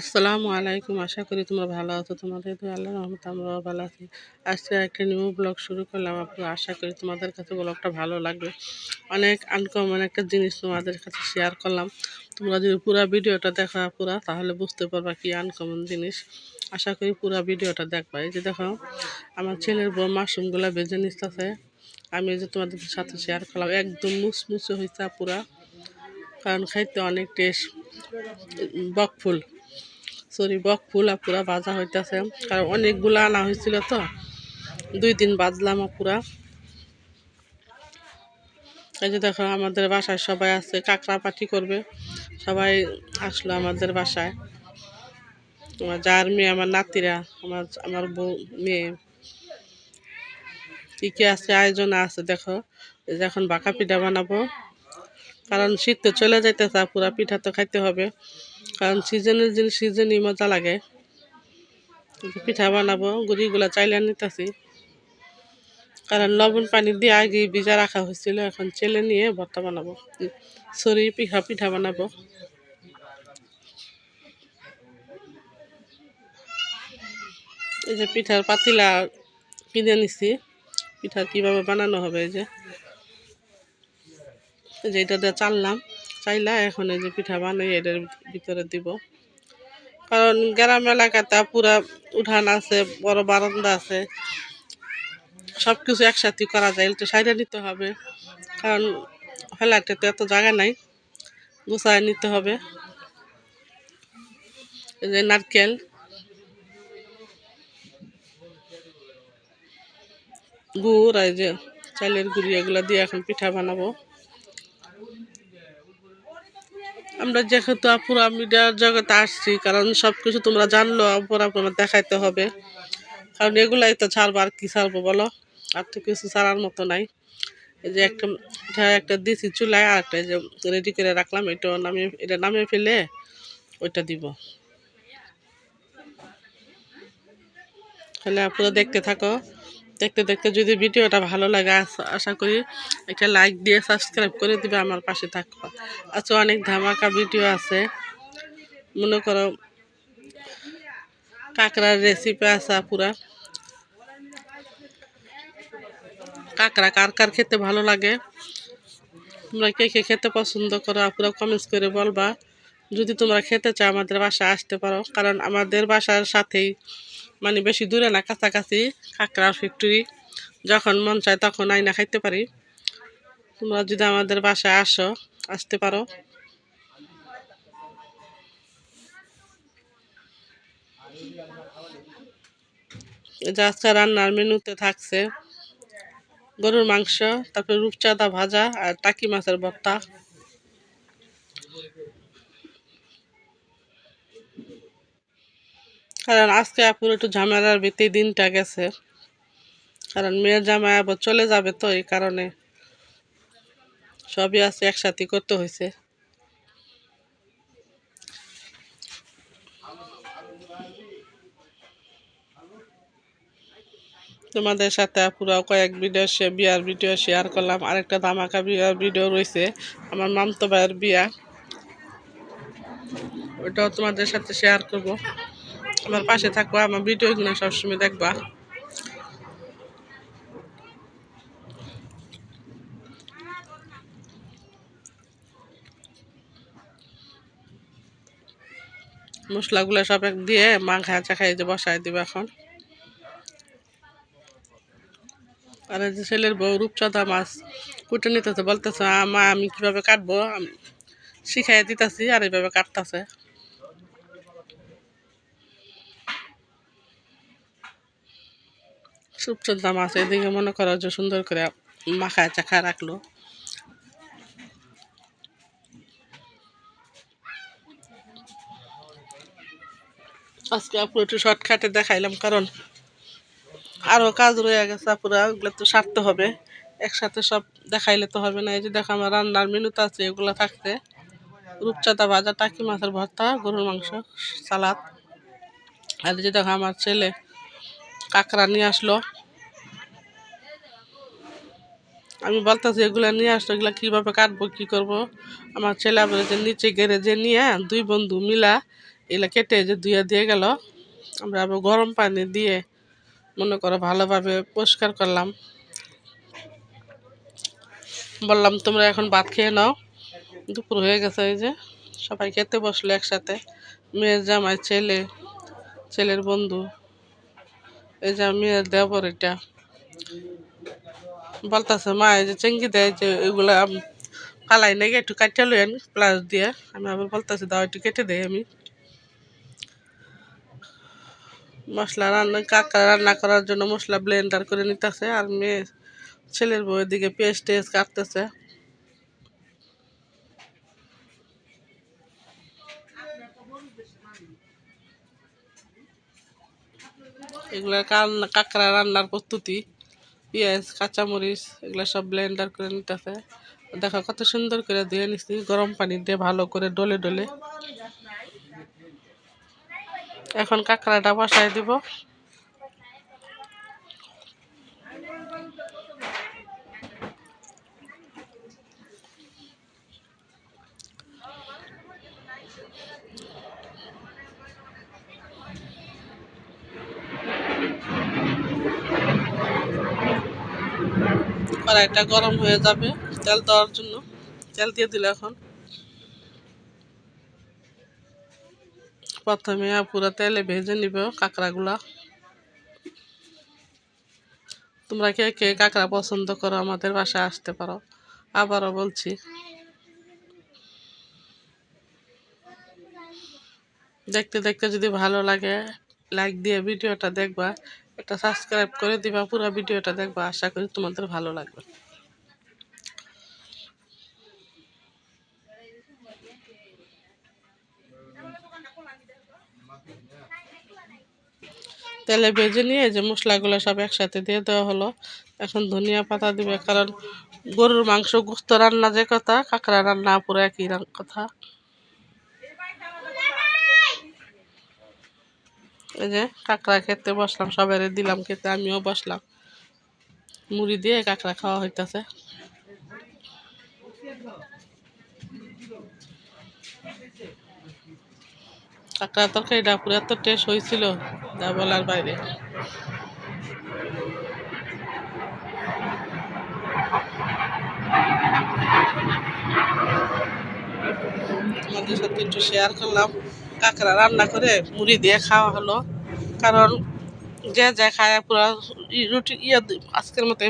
আসসালামু আলাইকুম। আশা করি তোমরা ভালো আছো। তোমাদের তো আল্লাহ রহমত আমরাও ভালো আছি। আজকে একটা নিউ ব্লগ শুরু করলাম। আপনারা আশা করি তোমাদের কাছে ব্লগটা ভালো লাগবে। অনেক আনকমন একটা জিনিস তোমাদের কাছে শেয়ার করলাম। তোমরা যদি পুরো ভিডিওটা দেখা পুরা, তাহলে বুঝতে পারবা কি আনকমন জিনিস। আশা করি পুরো ভিডিওটা দেখবা। এই যে দেখো, আমার ছেলের বউ মাশরুমগুলো বেজে নিতেছে। আমি যে তোমাদের সাথে শেয়ার করলাম। একদম মুসমুসে হয়েছে পুরা। কারণ খাইতে অনেক টেস্ট বকফুল। সরি বক, ফুলা পুরা ভাজা হইতেছে। কারণ অনেকগুলো আনা হয়েছিল তো। দুই দিন বাজলাম পুরা। এই যে দেখো, আমাদের বাসায় সবাই আছে, কাঁকড়া পাটি করবে। সবাই আসলো আমাদের বাসায়। তোমার যার মেয়ে, আমার নাতিরা, আমার আমার বউ, মেয়ে। কী কী আছে, আয়োজন আছে, দেখো। এখন বাঁকা পিঠা বানাবো। কারণ শীত তো চলে যাইতেছে, পুরা পিঠা তো খাইতে হবে। কারণ সিজনের জিনিস সিজনই মজা লাগে। পিঠা বানাবো, গুড়িগুলো চাইলে নিতেছি। কারণ লবণ পানি দিয়ে আগে ভিজা রাখা হয়েছিল, এখন চেলে নিয়ে ভর্তা বানাবো। সরি, পিঠা পিঠা বানাবো। এই যে পিঠার পাতিলা কিনে নিছি। পিঠা কীভাবে বানানো হবে এই যে এটা দিয়ে চাললাম। চাইলা এখন এই যে পিঠা বানাই, এটার ভিতরে দিব। কারণ গ্রাম এলাকাতে পুরা উঠান আছে, বড় বারান্দা আছে। সব কিছু একসাথে করা যায় একটু সাইডে নিতে হবে। কারণ ফেলাতে তো এত জায়গা নাই, গুছায় নিতে হবে। এই যে নারকেল। গুড়, এই যে চালের গুড়ি, এগুলো দিয়ে এখন পিঠা বানাবো। আমরা যেহেতু আপুরা মিডিয়ার জগতে আসছি, কারণ সব কিছু তোমরা জানলো পুরা আপনার দেখাইতে হবে। কারণ এগুলাই তো ছাড়বো, আর কি ছাড়বো বলো? আর তো কিছু ছাড়ার মতো নাই। এই যে একটা একটা দিছি চুলায়, আর একটা যে রেডি করে রাখলাম, এটা নামিয়ে এটা নামিয়ে ফেলে ওইটা দিব। তাহলে আপুরা দেখতে থাকো। দেখতে দেখতে যদি ভিডিওটা ভালো লাগে আশা করি একটা লাইক দিয়ে সাবস্ক্রাইব করে দিবে আমার পাশে থাকবা। আচ্ছা অনেক ধামাকা ভিডিও আছে। মনে করো কাঁকড়ার রেসিপি আছে পুরা। কাঁকড়া কার কার খেতে ভালো লাগে? তোমরা কে কে খেতে পছন্দ করো? পুরো কমেন্টস করে বলবা। যদি তোমরা খেতে চাও আমাদের বাসায় আসতে পারো, কারণ আমাদের বাসার সাথেই মানে বেশি দূরে না, কাছাকাছি কাঁকড়ার ফ্যাক্টরি। যখন মন চায় তখন আইনা খাইতে পারি। তোমরা যদি আমাদের বাসায় আসো, আসতে পারো। আজকে রান্নার মেনুতে থাকছে গরুর মাংস, তারপরে রূপচাঁদা ভাজা আর টাকি মাছের ভর্তা। কারণ আজকে আপুর একটু ঝামেলার ভিত্তি দিনটা গেছে। কারণ মেয়ের জামাই আবার চলে যাবে তো এই কারণে সবই আজকে একসাথে করতে হয়েছে তোমাদের সাথে পুরো কয়েক ভিডিও সে বিয়ার ভিডিও শেয়ার করলাম। আরেকটা ধামাকা বিয়ার ভিডিও রয়েছে, আমার মামতো ভাইয়ের বিয়া। ওইটাও তোমাদের সাথে শেয়ার করব। আমার পাশে থাকব আমার ভিডিওগুলো সবসময় দেখবা। মশলাগুলো সব এক দিয়ে মাখা চাখাই যে বসাই দিব এখন। আর যে ছেলের বউ রূপচাঁদা মাছ কুটে নিতেছে, বলতেছে মা আমি কীভাবে কাটবো? শিখাই দিতেছি আর এইভাবে কাটতেছে। রূপচাঁদা মাছ এদিকে মনে করো যে সুন্দর করে মাখায় চাখা রাখল। আজকে আপু একটু শর্টকাটে দেখাইলাম, কারণ আরও কাজ রয়ে গেছে আপুরা, ওগুলো তো সারতে হবে। একসাথে সব দেখাইলে তো হবে না। এই যে দেখো আমার রান্নার মেনুতে আছে, এগুলো থাকতে রূপচাঁদা ভাজা, টাকি মাছের ভর্তা, গরুর মাংস, সালাদ। আর যে দেখো আমার ছেলে কাঁকড়া নিয়ে আসলো। আমি বলতেছি, এগুলো নিয়ে আসলো এগুলো কীভাবে কাটবো, কী করব? আমার ছেলে বলে যে নিচে যে নিয়ে দুই বন্ধু মিলা এগুলো কেটে যে ধুয়ে দিয়ে গেল। আমরা আবার গরম পানি দিয়ে মনে করো ভালোভাবে পরিষ্কার করলাম। বললাম, তোমরা এখন ভাত খেয়ে নাও, দুপুর হয়ে গেছে এই যে, সবাই খেতে বসল একসাথে। মেয়ের জামাই, ছেলে, ছেলের বন্ধু। এই যে মেয়ের দেবর এটা। বলতেছে, মা, এই যে চেঙ্গি দেয় যে এগুলা ফালাই নাকি, একটু কাটিয়ে লইন প্লাস দিয়ে। আমি আবার বলতেছি, দাও, একটু কেটে দেয় আমি। মশলা রান্না, কাকা রান্না করার জন্য মশলা ব্লেন্ডার করে নিতেছে, আর মেয়ে ছেলের বউয়ের দিকে পেঁয়াজ টেস্ট কাটতেছে। এগুলা কান্না কাঁকড়া রান্নার প্রস্তুতি। পেঁয়াজ, কাঁচামরিচ, এগুলো সব ব্লেন্ডার করে নিতেছে। দেখো কত সুন্দর করে ধুয়ে নিচ্ছি গরম পানি দিয়ে ভালো করে ডলে ডলে। এখন কাঁকড়াটা বসাই দিব। কড়াইটা গরম হয়ে যাবে। তেল দেওয়ার জন্য। তেল দিয়ে দিলে এখন। প্রথমে পুরো তেলে ভেজে নিব কাঁকড়াগুলা। তোমরা কে কে কাঁকড়া পছন্দ করো আমাদের বাসায় আসতে পারো। আবারও বলছি। দেখতে দেখতে যদি ভালো লাগে লাইক দিয়ে ভিডিওটা দেখবা। একটা সাবস্ক্রাইব করে দিবা, পুরো ভিডিওটা দেখবা, আশা করি তোমাদের ভালো লাগবে। তেলে ভেজে নিয়ে যে মশলাগুলো সব একসাথে দিয়ে দেওয়া হলো। এখন ধনিয়া পাতা দিবে, কারণ গরুর মাংস গুস্ত রান্না যে কথা, কাঁকড়া রান্না পুরো একই কথা। এই যে কাঁকড়া খেতে বসলাম সবাই দিলাম খেতে, আমিও বসলাম। মুড়ি দিয়ে কাঁকড়া খাওয়া হইতেছে। কাঁকড়া তরকারিটা পুরো এত টেস্ট হয়েছিল যা বলার বাইরে। আমাদের সাথে একটু শেয়ার করলাম। কাঁকড়া রান্না করে মুড়ি দিয়ে খাওয়া হলো। কারণ যে যা খায় পুরো রুটি ইয়ে আজকের মতো